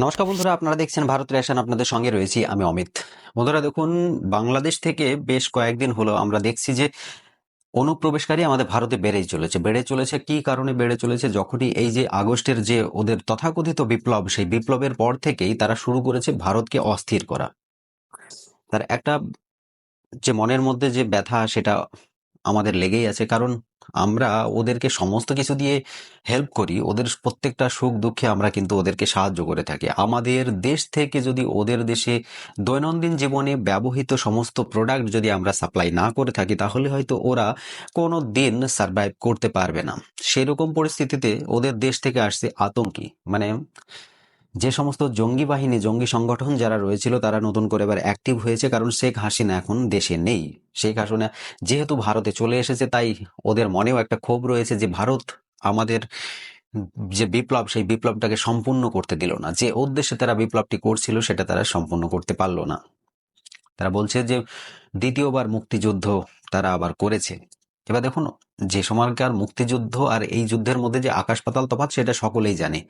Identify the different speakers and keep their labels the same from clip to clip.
Speaker 1: নমস্কার বন্ধুরা, আপনারা দেখছেন ভারত রেশন, আপনাদের সঙ্গে রয়েছি আমি অমিত। বন্ধুরা, দেখুন, বাংলাদেশ থেকে বেশ কয়েকদিন হলো আমরা দেখছি যে অনুপ্রবেশকারী আমাদের ভারতে বেড়েই চলেছে। বেড়ে চলেছে কি কারণে বেড়ে চলেছে? যখনই এই যে আগস্টের যে ওদের তথাকথিত বিপ্লব, সেই বিপ্লবের পর থেকেই তারা শুরু করেছে ভারতকে অস্থির করা। তার একটা যে মনের মধ্যে যে ব্যথা, সেটা আমাদের লেগেই আছে। কারণ আমরা ওদেরকে সমস্ত কিছু দিয়ে হেল্প করি, ওদের প্রত্যেকটা সুখ দুঃখে আমরা কিন্তু ওদেরকে সাহায্য করে থাকি। আমাদের দেশ থেকে যদি ওদের দেশে দৈনন্দিন জীবনে ব্যবহৃত সমস্ত প্রোডাক্ট যদি আমরা সাপ্লাই না করে থাকি, তাহলে হয়তো ওরা কোনো দিন সার্ভাইভ করতে পারবে না। সেরকম পরিস্থিতিতে ওদের দেশ থেকে আসছে আতঙ্কি। মানে যে সমস্ত জঙ্গি বাহিনী, জঙ্গি সংগঠন যারা রয়েছিল, তারা নতুন করে এবার অ্যাক্টিভ হয়েছে, কারণ শেখ হাসিনা এখন দেশে নেই। শেখ হাসিনা যেহেতু ভারতে চলে এসেছে, তাই ওদের মনেও একটা ক্ষোভ রয়েছে যে ভারত আমাদের যে বিপ্লব, সেই বিপ্লবটাকে সম্পূর্ণ করতে দিল না। যে উদ্দেশ্যে তারা বিপ্লবটি করছিল, সেটা তারা সম্পূর্ণ করতে পারল না। তারা বলছে যে দ্বিতীয়বার মুক্তিযুদ্ধ তারা আবার করেছে। এবার দেখুন, যে সময়কার মুক্তিযুদ্ধ আর এই যুদ্ধের মধ্যে যে আকাশ পাতাল তফাৎ, সেটা সকলেই জানে।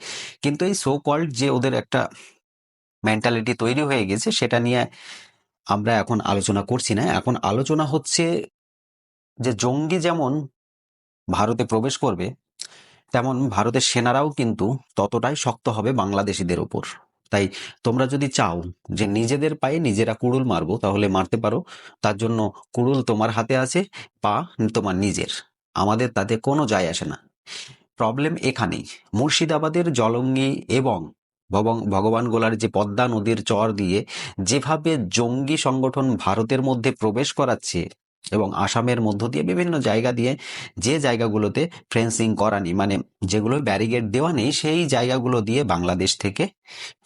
Speaker 1: কিন্তু এই সো কল্ড যে ওদের একটা মেন্টালিটি তৈরি হয়ে গেছে, সেটা নিয়ে আমরা এখন আলোচনা করছি না। এখন আলোচনা হচ্ছে যে জঙ্গি যেমন ভারতে প্রবেশ করবে, তেমন ভারতের সেনারাও কিন্তু ততটাই শক্ত হবে বাংলাদেশিদের উপর তাই তোমরা যদি চাও যে নিজেদের পায়ে নিজেরা কুড়ুল মারবো, তাহলে মারতে পারো। তার জন্য কুড়ুল তোমার হাতে আছে, পা তোমার নিজের। আমাদের তাতে কোনো যায় আসে না। প্রবলেম এখানেই। মুর্শিদাবাদের জলঙ্গি এবং ভগবান গোলার যে পদ্মা নদীর চর দিয়ে যেভাবে জঙ্গি সংগঠন ভারতের মধ্যে প্রবেশ করাচ্ছে এবং আসামের মধ্য দিয়ে বিভিন্ন জায়গা দিয়ে যে জায়গাগুলোতে ফেন্সিং করানি মানে যেগুলো ব্যারিগেড দেওয়া নেই, সেই জায়গাগুলো দিয়ে বাংলাদেশ থেকে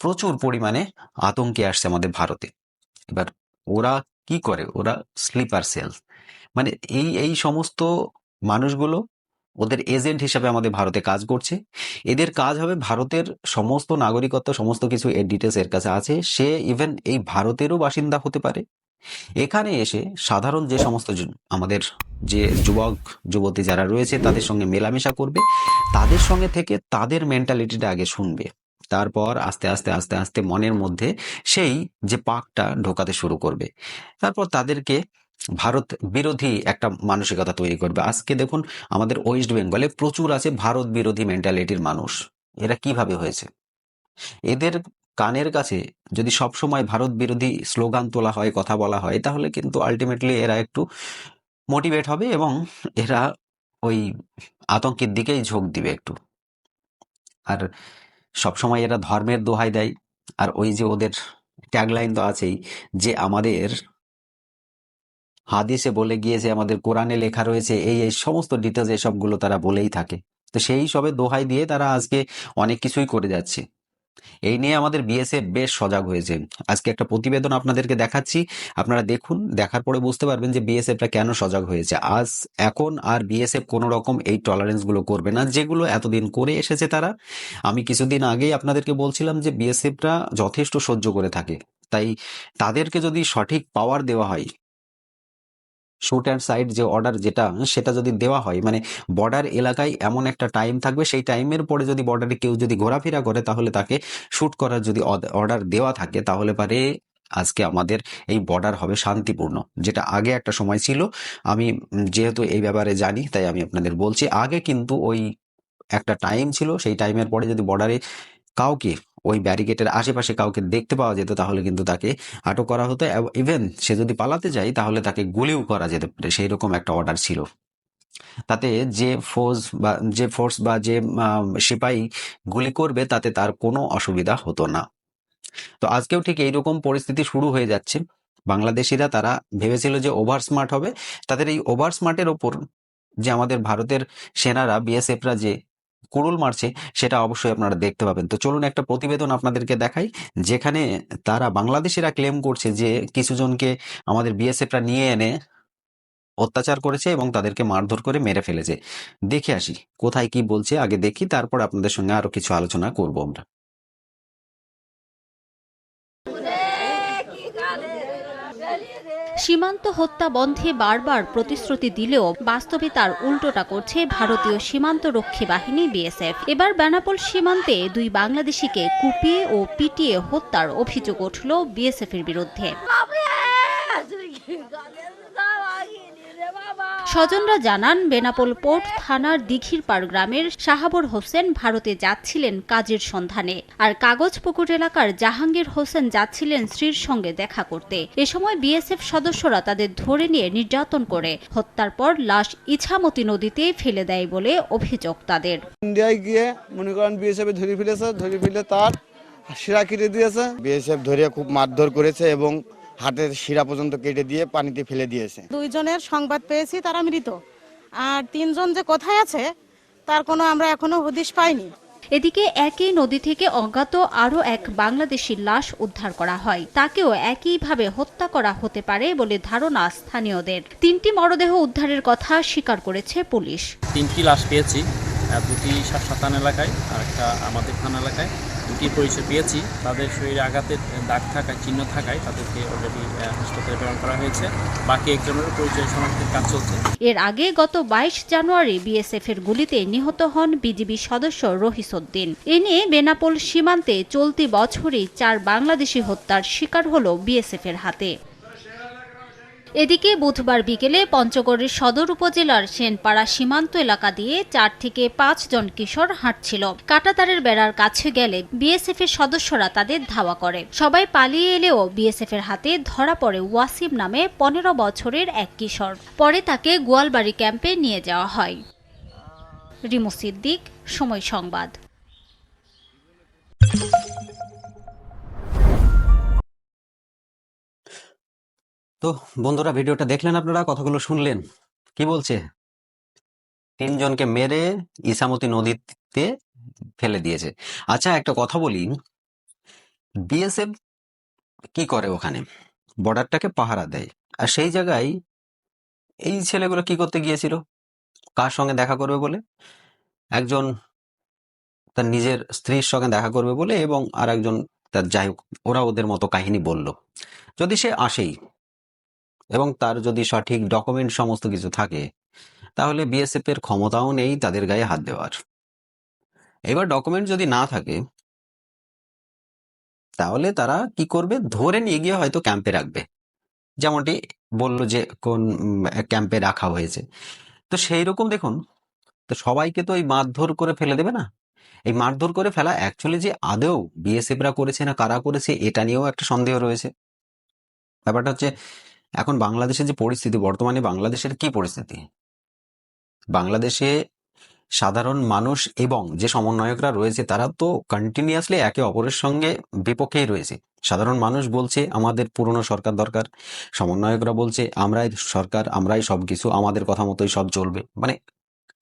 Speaker 1: প্রচুর পরিমাণে আতঙ্কে আসছে আমাদের ভারতে। এবার ওরা কি করে? ওরা স্লিপার সেল মানে এই এই সমস্ত মানুষগুলো ওদের এজেন্ট হিসাবে আমাদের ভারতে কাজ করছে। এদের কাজ হবে ভারতের সমস্ত নাগরিকত্ব, সমস্ত কিছু এর ডিটেলস এর কাছে আছে। সে ইভেন এই ভারতেরও বাসিন্দা হতে পারে। এখানে এসে সাধারণ যে সমস্ত আমাদের যে যুবক, যুবতী যারা রয়েছে, তাদের সঙ্গে মেলামেশা করবে। তাদের সঙ্গে থেকে তাদের মেন্টালিটিটা আগে শুনবে। তারপর আস্তে আস্তে আস্তে আস্তে মনের মধ্যে সেই যে পাকটা ঢোকাতে শুরু করবে। তারপর তাদেরকে ভারত বিরোধী একটা মানসিকতা তৈরি করবে। আজকে দেখুন, আমাদের ওয়েস্ট বেঙ্গলে প্রচুর আছে ভারত বিরোধী মেন্টালিটির মানুষ। এরা কীভাবে হয়েছে? এদের কানের কাছে যদি সব সময় ভারত বিরোধী স্লোগান তোলা হয়, কথা বলা হয়, তাহলে কিন্তু আলটিমেটলি এরা একটু মোটিভেট হবে এবং এরা ওই আতঙ্কের দিকেই ঝোঁক দিবে একটু। আর সবসময় এরা ধর্মের দোহাই দেয়। আর ওই যে ওদের ট্যাগলাইন তো আছেই যে আমাদের হাদিসে বলে গিয়েছে, আমাদের কোরআনে লেখা রয়েছে, এই এই সমস্ত ডিটেলস এসবগুলো তারা বলেই থাকে। তো সেই সবে দোহাই দিয়ে তারা আজকে অনেক কিছুই করে যাচ্ছে। এই নিয়ে আমাদের বিএসএফ বেশ সজাগ হয়েছে। আজকে একটা প্রতিবেদন আপনাদেরকে দেখাচ্ছি। আপনারা দেখুন, দেখার পরে বুঝতে পারবেন যে বিএসএফটা কেন সজাগ হয়েছে। আজ, এখন আর বিএসএফ কোনো রকম এই টলারেন্সগুলো করবে না, যেগুলো এতদিন করে এসেছে তারা। আমি কিছুদিন আগেই আপনাদেরকে বলছিলাম যে বিএসএফটা যথেষ্ট সহ্য করে থাকে। তাই তাদেরকে যদি সঠিক পাওয়ার দেওয়া হয় শুট অ্যান্ড সাইড যে অর্ডার যেটা, সেটা যদি দেওয়া হয় মানে বর্ডার এলাকায় এমন একটা টাইম থাকবে, সেই টাইমের পরে যদি বর্ডারে কেউ যদি ঘোরাফেরা করে, তাহলে তাকে শুট করার যদি অর্ডার দেওয়া থাকে, তাহলে পারে আজকে আমাদের এই বর্ডার হবে শান্তিপূর্ণ, যেটা আগে একটা সময় ছিল। আমি যেহেতু এই ব্যাপারে জানি, তাই আমি আপনাদের বলছি, আগে কিন্তু ওই একটা টাইম ছিল, সেই টাইমের পরে যদি বর্ডারে কাউকে ওই ব্যারিকেডের আশেপাশে কাউকে দেখতে পাওয়া যেত, তাহলে কিন্তু তাকে আটক করা হতো। ইভেন সে যদি পালাতে যায়, তাহলে তাকে গুলিও করা যেতে পারে। সেই রকম একটা অর্ডার ছিল। তাতে যে ফোর্স বা যে ফোর্স বা যে সিপাহী গুলি করবে, তাতে তার কোনো অসুবিধা হতো না। তো আজকেও ঠিক এইরকম পরিস্থিতি শুরু হয়ে যাচ্ছে। বাংলাদেশিরা তারা ভেবেছিল যে ওভার স্মার্ট হবে। তাদের এই ওভার স্মার্টের ওপর যে আমাদের ভারতের সেনারা বিএসএফরা যে কুড়ুল মারছে, সেটা অবশ্যই আপনারা দেখতে পাবেন। তো চলুন একটা প্রতিবেদন আপনাদেরকে দেখাই, যেখানে তারা বাংলাদেশিরা ক্লেম করছে যে কিছুজনকে আমাদের বিএসএফরা নিয়ে এনে অত্যাচার করেছে এবং তাদেরকে মারধর করে মেরে ফেলেছে। দেখে আসি, কোথায় কি বলছে, আগে দেখি, তারপর আপনাদের সঙ্গে আরও কিছু আলোচনা করব আমরা
Speaker 2: রে কি গালে গলি রে সীমান্ত হত্যা বন্ধে বারবার প্রতিশ্রুতি দিলেও বাস্তবে তার উল্টোটা করছে ভারতীয় সীমান্ত রক্ষী বাহিনী, বিএসএফ। এবার বেনাপোল সীমান্তে দুই বাংলাদেশিকে কুপিয়ে ও পিটিয়ে হত্যার অভিযোগ উঠল বিএসএফ এর বিরুদ্ধে স্বজনরা জানান বেনাপোল পোর্ট থানার দিঘিরপাড় গ্রামের শাহাবুর হোসেন ভারতে যাচ্ছিলেন কাজের সন্ধানে আর কাগজপুকুর এলাকার জাহাঙ্গীর হোসেন যাচ্ছিলেন স্ত্রীর সঙ্গে দেখা করতে। এ সময় বিএসএফ সদস্যরা তাদের ধরে নিয়ে নির্যাতন করে হত্যার পর লাশ ইছামতি নদীতে ফেলে দেয় বলে অভিযোগ তাদের।
Speaker 3: ইন্ডিয়ায় গিয়ে মনে করেন বিএসএফ ধরে ফেলেছে ধরে ফেলে তার শিরা কেটে দিয়েছে।
Speaker 4: বিএসএফ ধরে খুব মারধর করেছে এবং হাতের শিরা পর্যন্ত কেটে দিয়ে পানিতে ফেলে দিয়েছে।
Speaker 5: দুইজনের সংবাদ পেয়েছি তারা মৃত। আর তিনজন যে কোথায় আছে তার কোনো আমরা এখনও হদিশ পাইনি।
Speaker 2: এদিকে একই নদী থেকে অজ্ঞাত আরও এক বাংলাদেশি লাশ উদ্ধার করা হয়। তাকেও একইভাবে হত্যা করা হতে পারে বলে ধারণা স্থানীয়দের। তিনটি মরদেহ উদ্ধারের কথা স্বীকার করেছে পুলিশ।
Speaker 6: তিনটি লাশ পেয়েছি দুটি সাতান এলাকায় আর একটা আমাদের থানা এলাকায়। দুটি পরিচয় পেয়েছি। তাদের শরীরে আঘাতের দাগ থাকায়, চিহ্ন থাকায় তাদেরকে অলরেডি হাসপাতালে প্রেরণ করা হয়েছে। বাকি একজনের পরিচয় শনাক্তের কাজ চলছে।
Speaker 2: এর আগে গত বাইশ জানুয়ারি বিএসএফ এর গুলিতে নিহত হন বিজিবি সদস্য রহিসউদ্দিন এ নিয়ে বেনাপোল সীমান্তে চলতি বছরই চার বাংলাদেশি হত্যার শিকার হল বিএসএফ এর হাতে। এদিকে বুধবার বিকেলে পঞ্চগড়ের সদর উপজেলার সেনপাড়া সীমান্ত এলাকা দিয়ে চার থেকে পাঁচ জন কিশোর হাঁটছিল। কাটাতারের বেড়ার কাছে গেলে বিএসএফ এর সদস্যরা তাদের ধাওয়া করে। সবাই পালিয়ে এলেও বিএসএফ এর হাতে ধরা পড়ে ওয়াসিম নামে পনেরো বছরের এক কিশোর। পরে তাকে গোয়ালবাড়ি ক্যাম্পে নিয়ে যাওয়া হয়। রিমু সিদ্দিক, সময় সংবাদ।
Speaker 1: তো বন্ধুরা, ভিডিওটা দেখলেন আপনারা? কথাগুলো শুনলেন। কি বলছে? তিনজনকে মেরে ইসামতি নদীতে ফেলে দিয়েছে। আচ্ছা একটা কথা বলি। বিএসএফ কি করে ওখানে? বর্ডারটাকে পাহারা দেয়। আর সেই জায়গায় এই ছেলেগুলো কি করতে গিয়েছিল? কার সঙ্গে দেখা করবে বলে? একজন তার নিজের স্ত্রীর সঙ্গে দেখা করবে বলে এবং আর একজন তার যাই হোক, ওরা ওদের মতো কাহিনী বলল। যদি সে আসেই এবং তার যদি সঠিক ডকুমেন্ট সমস্ত কিছু থাকে, তাহলে বিএসএফ এর ক্ষমতাও নেই তাদের গায়ে হাত দেওয়ার। এবার ডকুমেন্ট যদি না থাকে, তাহলে তারা কি করবে? ধরে নিয়ে গিয়ে হয়তো ক্যাম্পে রাখবে। যেমনটি বলল যে কোন ক্যাম্পে রাখা হয়েছে। তো সেই রকম দেখুন, তো সবাইকে তো এই মারধর করে ফেলে দেবে না? এই মারধর করে ফেলা অ্যাকচুয়ালি যে আদৌ বিএসএফরা করেছে না কারা করেছে, এটা নিয়েও একটা সন্দেহ রয়েছে। ব্যাপারটা হচ্ছে এখন বাংলাদেশের যে পরিস্থিতি, বর্তমানে বাংলাদেশের কি পরিস্থিতি? বাংলাদেশে সাধারণ মানুষ এবং যে সমন্বয়করা রয়েছে, তারা তো কন্টিনিউয়াসলি একে অপরের সঙ্গে বিপক্ষেই রয়েছে। সাধারণ মানুষ বলছে, আমাদের পুরনো সরকার দরকার। সমন্বয়করা বলছে, আমরাই সরকার, আমরাই সব কিছু আমাদের কথা মতোই সব চলবে। মানে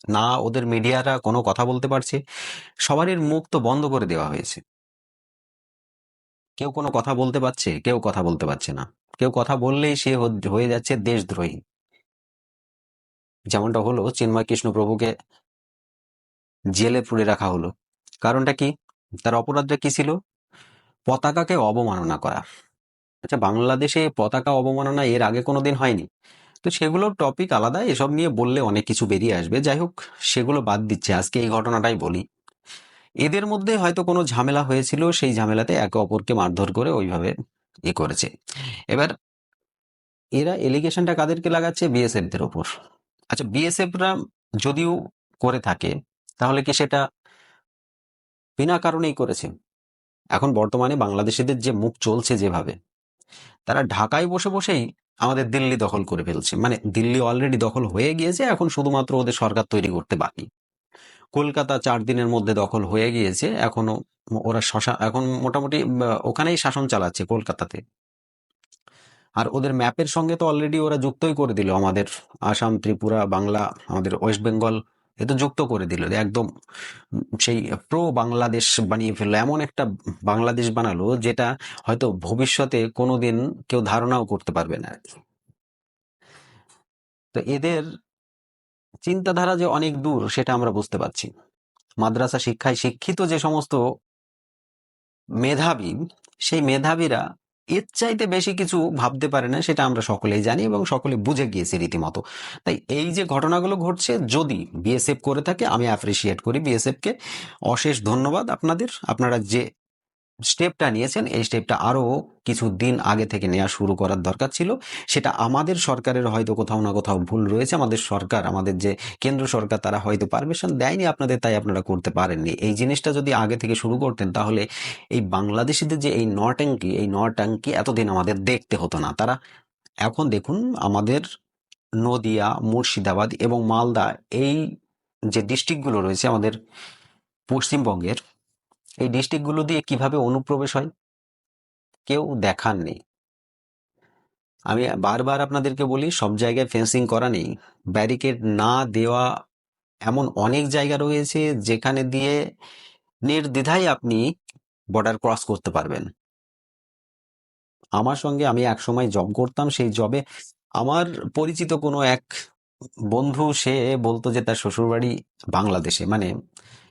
Speaker 1: না, ওদের মিডিয়ারা কোনো কথা বলতে পারছে। সবারই মুখ তো বন্ধ করে দেওয়া হয়েছে। কেউ কোনো কথা বলতে পারছে, কেউ কথা বলতে পারছে না। কেউ কথা বললেই সে হয়ে যাচ্ছে দেশদ্রোহী। যেমনটা হলো চিন্ময় কৃষ্ণ প্রভুকে জেলে পুড়ে রাখা হলো। কারণটা কি? তার অপরাধটা কি ছিল? পতাকাকে অবমাননা করা। আচ্ছা বাংলাদেশে পতাকা অবমাননা এর আগে কোনোদিন হয়নি। তো সেগুলোর টপিক আলাদা, এসব নিয়ে বললে অনেক কিছু বেরিয়ে আসবে। যাই হোক, সেগুলো বাদ দিচ্ছে। আজকে এই ঘটনাটাই বলি। এদের মধ্যে হয়তো কোনো ঝামেলা হয়েছিল, সেই ঝামেলাতে একে অপরকে মারধর করে ওইভাবে এ করেছে। এবার এরা এলিগেশনটা কাদেরকে লাগাচ্ছে? বিএসএফ দের ওপর। আচ্ছা বিএসএফরা যদিও করে থাকে, তাহলে কি সেটা বিনা কারণেই করেছে? এখন বর্তমানে বাংলাদেশিদের যে মুখ চলছে যেভাবে, তারা ঢাকায় বসে বসেই আমাদের দিল্লি দখল করে ফেলছে। মানে দিল্লি অলরেডি দখল হয়ে গিয়েছে, এখন শুধুমাত্র ওদের সরকার তৈরি করতে বাকি। কলকাতা চার দিনের মধ্যে দখল হয়ে গিয়েছে। এখনও ওরা শশা, এখন মোটামুটি ওখানেই শাসন চালাচ্ছে কলকাতাতে। আর ওদের ম্যাপের সঙ্গে তো অলরেডি ওরা যুক্তই করে দিল। আমাদের আসাম, ত্রিপুরা, বাংলা, আমাদের ওয়েস্ট বেঙ্গল, এ তো যুক্ত করে দিল। একদম সেই প্রো বাংলাদেশ বানিয়ে ফেলল। এমন একটা বাংলাদেশ বানালো যেটা হয়তো ভবিষ্যতে কোনোদিন কেউ ধারণাও করতে পারবে না। তো এদের চিন্তাধারা যে অনেক দূর, সেটা আমরা বুঝতে পারছি। মাদ্রাসা শিক্ষায় শিক্ষিত যে সমস্ত মেধাবী, সেই মেধাবীরা এর চাইতে বেশি কিছু ভাবতে পারে না, সেটা আমরা সকলেই জানি এবং সকলে বুঝে গিয়েছি রীতিমতো। তাই এই যে ঘটনাগুলো ঘটছে, যদি বিএসএফ করে থাকে, আমি অ্যাপ্রিসিয়েট করি বিএসএফকে অশেষ ধন্যবাদ আপনাদের। আপনারা যে স্টেপটা নিয়েছেন, এই স্টেপটা আরও কিছু দিন আগে থেকে নেওয়া শুরু করার দরকার ছিল। সেটা আমাদের সরকারের হয়তো কোথাও না কোথাও ভুল রয়েছে, আমাদের সরকার, আমাদের যে কেন্দ্র সরকার, তারা হয়তো পারমিশন দেয়নি আপনাদের, তাই আপনারা করতে পারেননি। এই জিনিসটা যদি আগে থেকে শুরু করতেন, তাহলে এই বাংলাদেশিদের যে এই নট্যাঙ্কি এই নট্যাঙ্কি এতদিন আমাদের দেখতে হতো না। তারা এখন দেখুন, আমাদের নদিয়া, মুর্শিদাবাদ এবং মালদা, এই যে ডিস্ট্রিক্টগুলো রয়েছে আমাদের পশ্চিমবঙ্গের এই ডিস্ট্রিক্টগুলো দিয়ে কীভাবে অনুপ্রবেশ হয়? কেউ দেখার নেই। আমি বারবার আপনাদেরকে বলি, সব জায়গায় ফেন্সিং করা নেই। ব্যারিকেড না দেওয়া এমন অনেক জায়গা রয়েছে যেখানে দিয়ে নির্দ্বিধায় আপনি বর্ডার ক্রস করতে পারবেন। আমার সঙ্গে আমি এক সময় জব করতাম, সেই জবে আমার পরিচিত কোনো এক বন্ধু, সে বলতো যে তার শ্বশুরবাড়ি বাংলাদেশে মানে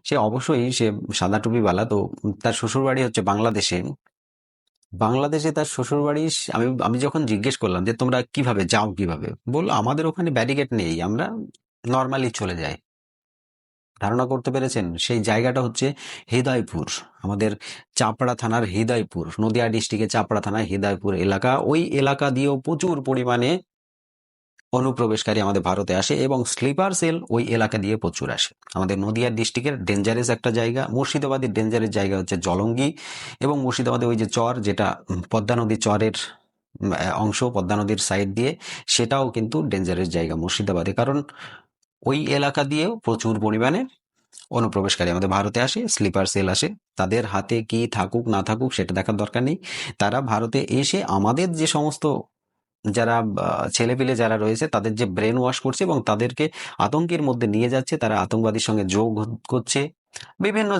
Speaker 1: সে অবশ্যই সে সাদা টুপিওয়ালা, তো তার শ্বশুরবাড়ি হচ্ছে বাংলাদেশে। বাংলাদেশে তার শ্বশুরবাড়ি আমি আমি যখন জিজ্ঞেস করলাম যে, তোমরা কীভাবে, যাও কীভাবে? বলল, আমাদের ওখানে ব্যারিকেড নেই, আমরা নর্মালি চলে যাই। ধারণা করতে পেরেছেন? সেই জায়গাটা হচ্ছে হৃদয়পুর, আমাদের চাপড়া থানার হৃদয়পুর, নদিয়া ডিস্ট্রিক্টে চাপড়া থানার হৃদয়পুর এলাকা। ওই এলাকা দিয়েও প্রচুর পরিমাণে অনুপ্রবেশকারী আমাদের ভারতে আসে এবং স্লিপার সেল ওই এলাকা দিয়ে প্রচুর আসে। আমাদের নদিয়া ডিস্ট্রিক্টের ডেঞ্জারাস একটা জায়গা, মুর্শিদাবাদের ডেঞ্জারের জায়গা হচ্ছে জলঙ্গি এবং মুর্শিদাবাদে ওই যে চর যেটা পদ্মা নদী চরের অংশ পদ্মা নদীর সাইড দিয়ে, সেটাও কিন্তু ডেঞ্জারের জায়গা মুর্শিদাবাদে। কারণ ওই এলাকা দিয়েও প্রচুর পরিমাণে অনুপ্রবেশকারী আমাদের ভারতে আসে, স্লিপার সেল আসে। তাদের হাতে কি থাকুক না থাকুক সেটা দেখার দরকার নেই। তারা ভারতে এসে আমাদের যে সমস্ত যারা ছেলেপিলে যারা রয়েছে, তাদের যে ব্রেন ওয়াশ করছে এবং তাদেরকে আতঙ্কের মধ্যে নিয়ে যাচ্ছে, তারা আতঙ্কবাদীর সঙ্গে যোগ করছে, বিভিন্ন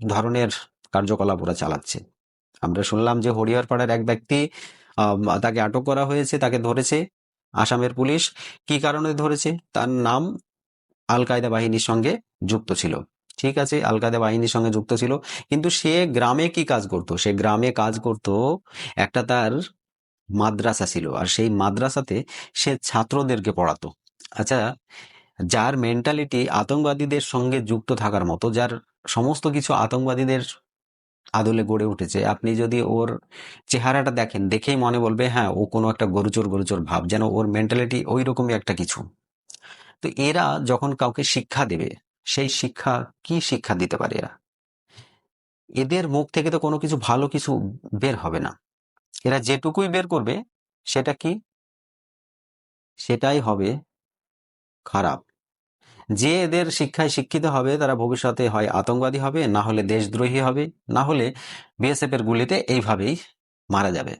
Speaker 1: ধরনের কার্যকলাপ ওরা চালাচ্ছে। আমরা শুনলাম যে হরিহরপাড়ার এক ব্যক্তি তাকে আটক করা হয়েছে, তাকে ধরেছে আসামের পুলিশ। কি কারণে ধরেছে? তার নাম আল কায়দা বাহিনীর সঙ্গে যুক্ত ছিল। ঠিক আছে আল কায়দা বাহিনীর সঙ্গে যুক্ত ছিল। কিন্তু সে গ্রামে কি কাজ করত? সে গ্রামে কাজ করত একটা তার মাদ্রাসা ছিল। আর সেই মাদ্রাসাতে সে ছাত্রদেরকে পড়াতো। আচ্ছা যার মেন্টালিটি আতঙ্কবাদীদের সঙ্গে যুক্ত থাকার মতো, যার সমস্ত কিছু আতঙ্কবাদীদের আদলে গড়ে উঠেছে, আপনি যদি ওর চেহারাটা দেখেন, দেখেই মনে বলবে হ্যাঁ ও কোনো একটা গরুচোর গরুচোর ভাব, যেন ওর মেন্টালিটি ওই রকমই একটা কিছু। তো এরা যখন কাউকে শিক্ষা দেবে, সেই শিক্ষা, কি শিক্ষা দিতে পারে এরা? এদের মুখ থেকে তো কোনো কিছু ভালো কিছু বের হবে না। এরা যেটুকুই বের করবে, সেটা কি? সেটাই হবে খারাপ। যে এদের শিক্ষায় শিক্ষিত হবে, তারা ভবিষ্যতে হয় আতঙ্কবাদী হবে, না হলে দেশদ্রোহী হবে, না হলে বিএসএফ এর গুলিতে এইভাবেই মারা যাবে।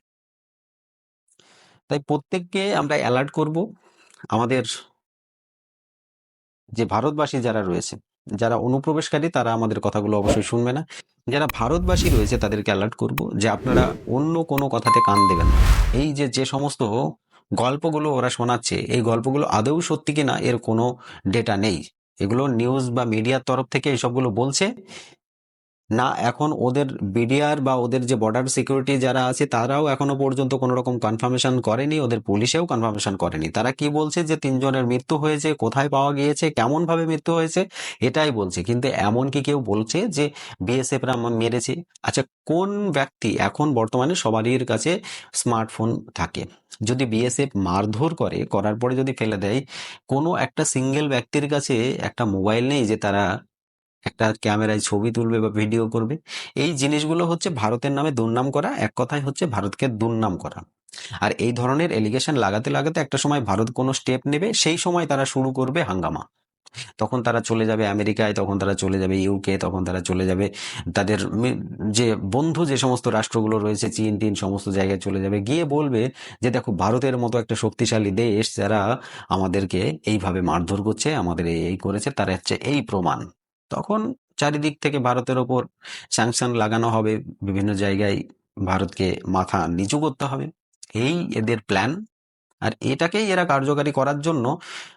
Speaker 1: তাই প্রত্যেককে আমরা অ্যালার্ট করব। আমাদের যে ভারতবাসী যারা রয়েছে যারা অনুপ্রবেশকারী, তারা আমাদের কথাগুলো অবশ্যই শুনবে না। যারা ভারতবাসী রয়েছে, তাদেরকে অ্যালার্ট করব যে আপনারা অন্য কোনো কথাতে কান দেবেন এই যে যে সমস্ত গল্পগুলো ওরা শোনাচ্ছে, এই গল্পগুলো আদৌ সত্যি কিনা, এর কোনো ডেটা নেই। এগুলো নিউজ বা মিডিয়ার তরফ থেকে এসবগুলো বলছে। না, এখন ওদের বিডিআর বা ওদের যে বর্ডার সিকিউরিটি যারা আছে, তারাও এখনও পর্যন্ত কোনো রকম কনফার্মেশন করেনি, ওদের পুলিশেও কনফার্মেশন করেনি। তারা কি বলছে যে তিনজনের মৃত্যু হয়েছে, কোথায় পাওয়া গিয়েছে কেমন ভাবে মৃত্যু হয়েছে, এটাই বলছে। কিন্তু এমন কি কেউ বলছে যে বিএসএফ রা মেরেছে? আচ্ছা কোন ব্যক্তি এখন বর্তমানে সবারই কাছে স্মার্টফোন থাকে? যদি বিএসএফ মারধর করে, করার পরে যদি ফেলে দেয়, কোনো একটা সিঙ্গেল ব্যক্তির কাছে একটা মোবাইল নেই যে তারা একটা ক্যামেরায় ছবি তুলবে বা ভিডিও করবে। এই জিনিসগুলো হচ্ছে ভারতের নামে দুর্নাম করা, এক কথায় হচ্ছে ভারতকে দুর্নাম করা। আর এই ধরনের এলিগেশন লাগাতে লাগাতে একটা সময় ভারত কোনো স্টেপ নেবে, সেই সময় তারা শুরু করবে হাঙ্গামা। তখন তারা চলে যাবে আমেরিকায়, তখন তারা চলে যাবে ইউকে তখন তারা চলে যাবে তাদের যে বন্ধু যে সমস্ত রাষ্ট্রগুলো রয়েছে, চীন, টিন সমস্ত জায়গায় চলে যাবে। গিয়ে বলবে যে, দেখো, ভারতের মতো একটা শক্তিশালী দেশ যারা আমাদেরকে এইভাবে মারধর করছে, আমাদের এই করেছে, তারা হচ্ছে এই প্রমাণ। তখন চারিদিক থেকে ভারতের ওপর স্যাংশন লাগানো হবে। বিভিন্ন জায়গায় ভারতকে মাথা নিচু করতে হবে। এই এদের প্ল্যান আর এটাকেই এরা কার্যকারী করার জন্য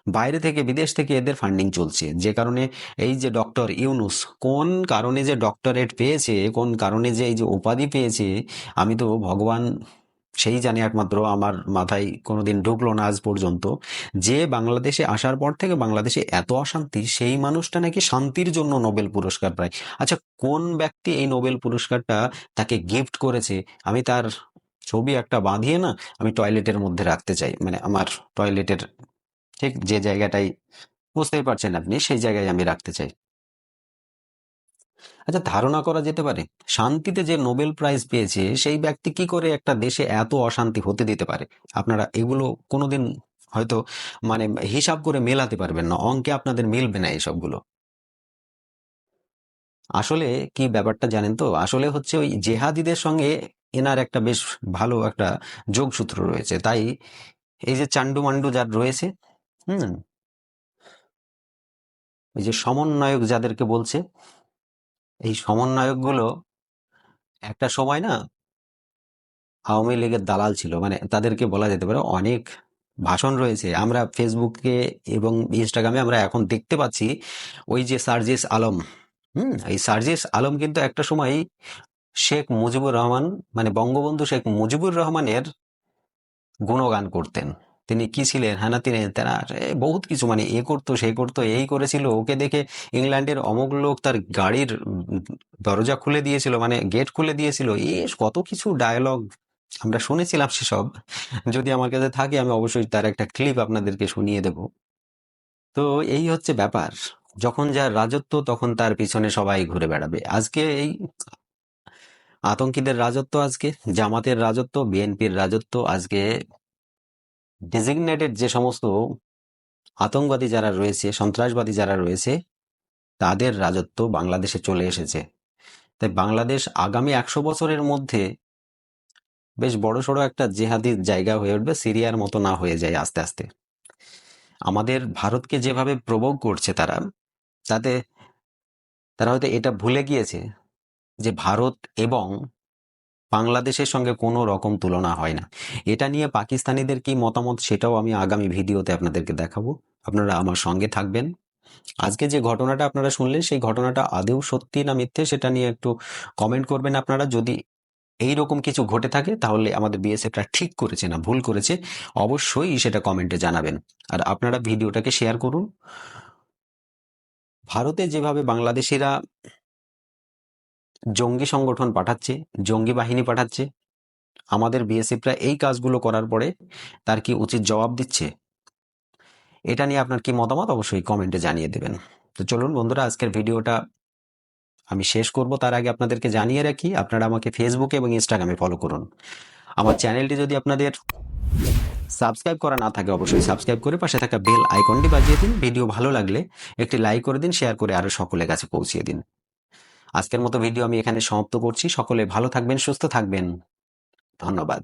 Speaker 1: বাইরে থেকে বিদেশ থেকে এদের ফান্ডিং চলছে। যে কারণে এই যে ডক্টর ইউনুস, কোন কারণে যে ডক্টরেট পেয়েছে, কোন কারণে যে এই যে উপাধি পেয়েছে, আমি তো ভগবান সেই জানি একমাত্র আমার মাথায় কোনোদিন ঢুকলো না আজ পর্যন্ত। যে বাংলাদেশে আসার পর থেকে বাংলাদেশে এত অশান্তি, সেই মানুষটা নাকি শান্তির জন্য নোবেল পুরস্কার পায়। আচ্ছা কোন ব্যক্তি এই নোবেল পুরস্কারটা তাকে গিফট করেছে? আমি তার ছবি একটা বাঁধিয়ে না আমি টয়লেটের মধ্যে রাখতে চাই। মানে আমার টয়লেটের ঠিক যে জায়গাটাই বুঝতেই পারছেন আপনি, সেই জায়গায় আমি রাখতে চাই। আচ্ছা ধারণা করা যেতে পারে, শান্তিতে যে নোবেল প্রাইজ পেয়েছে, সেই ব্যক্তি কি করে একটা দেশে এত অশান্তি হতে দিতে পারে? আপনারা এগুলো কোনোদিন হয়তো মানে হিসাব করে মেলাতে পারবেন না, অঙ্কে আপনাদের মিলবে না এইসবগুলো আসলে কি ব্যাপারটা জানেন তো? আসলে হচ্ছে ওই জেহাদিদের সঙ্গে এনার একটা বেশ ভালো একটা যোগসূত্র রয়েছে। তাই এই যে চান্ডু মান্ডু যার রয়েছে, হুম? ওই যে সমন্বয়ক যাদেরকে বলছে এই সমন্বয়কগুলো একটা সময় না আওয়ামী লীগের দালাল ছিল। মানে তাদেরকে বলা যেতে পারে অনেক ভাষণ রয়েছে। আমরা ফেসবুকে এবং ইনস্টাগ্রামে আমরা এখন দেখতে পাচ্ছি ওই যে সার্জিস আলম, হুম? এই সার্জিস আলম কিন্তু একটা সময় শেখ মুজিবুর রহমান মানে বঙ্গবন্ধু শেখ মুজিবুর রহমানের গুণগান করতেন। তিনি কি ছিলেন? হ্যাঁ না, তিনি তারা বহুত কিছু মানে এ করতো, সে করতো, এই করেছিল। ওকে দেখে ইংল্যান্ডের অমুক লোক তার গাড়ির দরজা খুলে দিয়েছিল মানে গেট খুলে দিয়েছিল। এ কত কিছু ডায়ালগ আমরা শুনেছিলাম সেসব। যদি আমার কাছে থাকে, আমি অবশ্যই তার একটা ক্লিপ আপনাদেরকে শুনিয়ে দেব। তো এই হচ্ছে ব্যাপার। যখন যার রাজত্ব, তখন তার পিছনে সবাই ঘুরে বেড়াবে। আজকে এই আতঙ্কিদের রাজত্ব আজকে, জামাতের রাজত্ব, বিএনপির রাজত্ব আজকে ডেজিগনেটেড যে সমস্ত আতঙ্কবাদী যারা রয়েছে, সন্ত্রাসবাদী যারা রয়েছে, তাদের রাজত্ব বাংলাদেশে চলে এসেছে। তাই বাংলাদেশ আগামী একশো বছরের মধ্যে বেশ বড় সড়ো একটা জেহাদির জায়গা হয়ে উঠবে, সিরিয়ার মতো না হয়ে যায় আস্তে আস্তে। আমাদের ভারতকে যেভাবে প্রভোগ করছে তারা, তাতে তারা হয়তো এটা ভুলে গিয়েছে যে ভারত এবং বাংলাদেশের সঙ্গে কোনো রকম তুলনা হয় না। এটা নিয়ে পাকিস্তানিদের কি মতামত সেটাও আমি আগামী ভিডিওতে আপনাদেরকে দেখাবো। আপনারা আমার সঙ্গে থাকবেন। আজকে যে ঘটনাটা আপনারা শুনলেন, সেই ঘটনাটা আদেও সত্যি না মিথ্যে সেটা নিয়ে একটু কমেন্ট করবেন আপনারা। যদি এই রকম কিছু ঘটে থাকে, তাহলে আমাদের বিএসএফটা ঠিক করেছে না ভুল করেছে, অবশ্যই সেটা কমেন্টে জানাবেন। আর আপনারা ভিডিওটাকে শেয়ার করুন। ভারতে যেভাবে বাংলাদেশিরা জঙ্গি সংগঠন পাঠাচ্ছে, জঙ্গি বাহিনী পাঠাচ্ছে। আমাদের বিএসএফরা এই কাজগুলো করার পরে তার কি উচিত জবাব দিচ্ছে? এটা নিয়ে আপনার কি মতামত? অবশ্যই কমেন্টে জানিয়ে দেবেন। তো চলুন বন্ধুরা, আজকের ভিডিওটা আমি শেষ করব। তার আগে আপনাদেরকে জানিয়ে রাখি, আপনারা আমাকে ফেসবুকে এবং ইনস্টাগ্রামে ফলো করুন। আমার চ্যানেলটি যদি আপনাদের সাবস্ক্রাইব করা না থাকে, অবশ্যই সাবস্ক্রাইব করে পাশে থাকা বেল আইকনটি বাজিয়ে দিন। ভিডিও ভালো লাগলে একটি লাইক করে দিন শেয়ার করে আরও সকলের কাছে পৌঁছিয়ে দিন। আজকের মতো ভিডিও আমি এখানে সমাপ্ত করছি। সকলে ভালো থাকবেন সুস্থ থাকবেন। ধন্যবাদ।